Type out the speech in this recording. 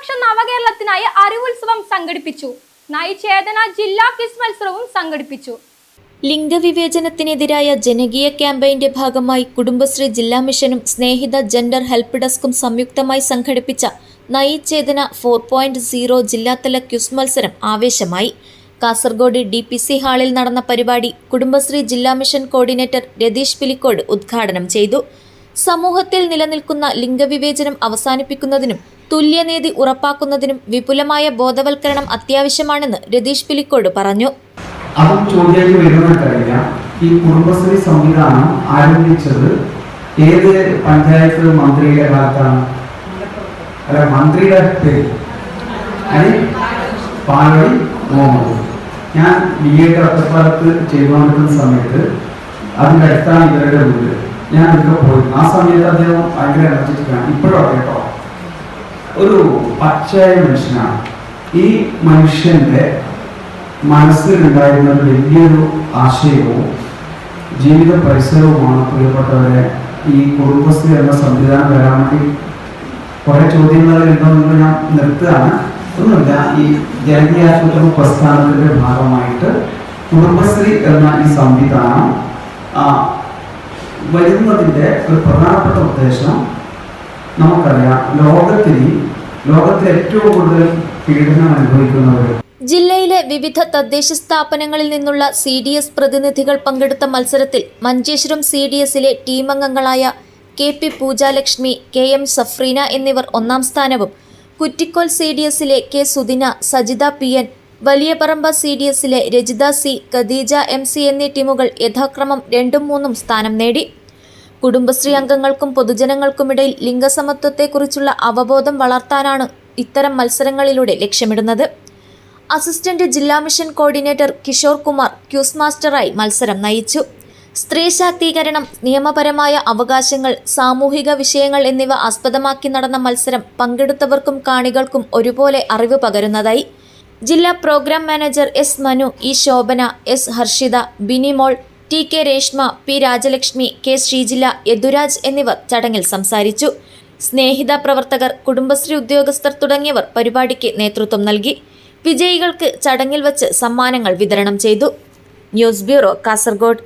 ന്യൂനപക്ഷ നവകേരളത്തിനായി അറിവുത്സവം സംഘടിപ്പിച്ചു. നയചേതന ജില്ലാ ക്വിസ് മത്സരവും സംഘടിപ്പിച്ചു. ലിംഗവിവേചനത്തിനെതിരായ ജനകീയ ക്യാമ്പയിന്റെ ഭാഗമായി കുടുംബശ്രീ ജില്ലാ മിഷനും സ്നേഹിത ജെൻഡർ ഹെൽപ്പ് ഡെസ്കും സംയുക്തമായി സംഘടിപ്പിച്ച Nayi Chetana four point zero ജില്ലാതല ക്യുസ് മത്സരം ആവേശമായി. കാസർഗോഡ് ഡി പി സി ഹാളിൽ നടന്ന പരിപാടി കുടുംബശ്രീ ജില്ലാ മിഷൻ കോർഡിനേറ്റർ രതീഷ് പിലിക്കോട് ഉദ്ഘാടനം ചെയ്തു. സമൂഹത്തിൽ നിലനിൽക്കുന്ന ലിംഗവിവേചനം അവസാനിപ്പിക്കുന്നതിനും തുല്യനീതി ഉറപ്പാക്കുന്നതിനും വിപുലമായ ബോധവൽക്കരണം അത്യാവശ്യമാണെന്ന് രതീഷ് പിലിക്കോട് പറഞ്ഞു. അതും ചോദ്യമായിട്ട് വരുന്നതറിയാം ഈ കുടുംബശ്രീ സംവിധാനം ആരംഭിച്ചത് ഏത് പഞ്ചായത്ത് മന്ത്രിയുടെ കാലത്താണ് അല്ല മന്ത്രിയുടെ പേര്. പാലടി മുഹമ്മദ്. ഞാൻ ബി എ ഒറ്റപ്പാലത്ത് ചെയ്തുകൊണ്ടിരുന്ന സമയത്ത് അതിന്റെ അടുത്താണ് ഇവരുടെ വീട് ഞാൻ ഇവിടെ പോയി ആ സമയത്ത് അദ്ദേഹം ഭയങ്കര എനർജറ്റിക്കാണ് ഇപ്പോഴും കേട്ടോ ഒരു പച്ചയായ മനുഷ്യനാണ്. ഈ മനുഷ്യന്റെ മനസ്സിലുണ്ടായിരുന്ന ഒരു വലിയൊരു ആശയവും ജീവിത പരിസരവുമാണ് പ്രിയപ്പെട്ടവരെ ഈ കുടുംബശ്രീ എന്ന സംവിധാനം വരാൻ വേണ്ടി കുറെ ചോദ്യങ്ങൾ ഉണ്ടോയെന്ന് ഞാൻ നിർത്തുകയാണ്. ഒന്നുമില്ല ഈ ജനകീയ ആശുപത്രി പ്രസ്ഥാനത്തിന്റെ ഭാഗമായിട്ട് കുടുംബശ്രീ എന്ന ഈ സംവിധാനം വരുന്നതിന്റെ ഒരു പ്രധാനപ്പെട്ട ഉദ്ദേശം നമുക്കറിയാം ലോകത്തിൽ ലോകത്തിൽ ഏറ്റവും കൂടുതൽ പീഡനം അനുഭവിക്കുന്നവർ ജില്ലയിലെ വിവിധ തദ്ദേശ സ്ഥാപനങ്ങളിൽ നിന്നുള്ള സി ഡി എസ് പ്രതിനിധികൾ പങ്കെടുത്ത മത്സരത്തിൽ മഞ്ചേശ്വരം സി ഡി എസിലെ ടീമംഗങ്ങളായ K P Poojalakshmi K M Safreena എന്നിവർ ഒന്നാം സ്ഥാനവും കുറ്റിക്കോൽ സി ഡി എസിലെ K Sudina Sajitha P N Valiyaparamba C D എസിലെ Rajitha C Khadeeja M C എന്നീ ടീമുകൾ യഥാക്രമം രണ്ടും മൂന്നും സ്ഥാനം നേടി. കുടുംബശ്രീ അംഗങ്ങൾക്കും പൊതുജനങ്ങൾക്കുമിടയിൽ ലിംഗസമത്വത്തെക്കുറിച്ചുള്ള അവബോധം വളർത്താനാണ് ഇത്തരം മത്സരങ്ങളിലൂടെ ലക്ഷ്യമിടുന്നത്. അസിസ്റ്റന്റ് ജില്ലാ mission coordinator Kishore Kumar quiz മാസ്റ്ററായി മത്സരം നയിച്ചു. സ്ത്രീ ശാക്തീകരണം നിയമപരമായ അവകാശങ്ങൾ സാമൂഹിക വിഷയങ്ങൾ എന്നിവ ആസ്പദമാക്കി നടന്ന മത്സരം പങ്കെടുത്തവർക്കും കാണികൾക്കും ഒരുപോലെ അറിവ് പകരുന്നതായി. ജില്ലാ programme manager S Manu E Shobhana S Harshitha Binimol T K Reshma P Rajalakshmi K Sreejila Yaduraj എന്നിവർ ചടങ്ങിൽ സംസാരിച്ചു. സ്നേഹിത പ്രവർത്തകർ കുടുംബശ്രീ ഉദ്യോഗസ്ഥർ തുടങ്ങിയവർ പരിപാടിക്ക് നേതൃത്വം നൽകി. വിജയികൾക്ക് ചടങ്ങിൽ വച്ച് സമ്മാനങ്ങൾ വിതരണം ചെയ്തു. News bureau Kasaragod.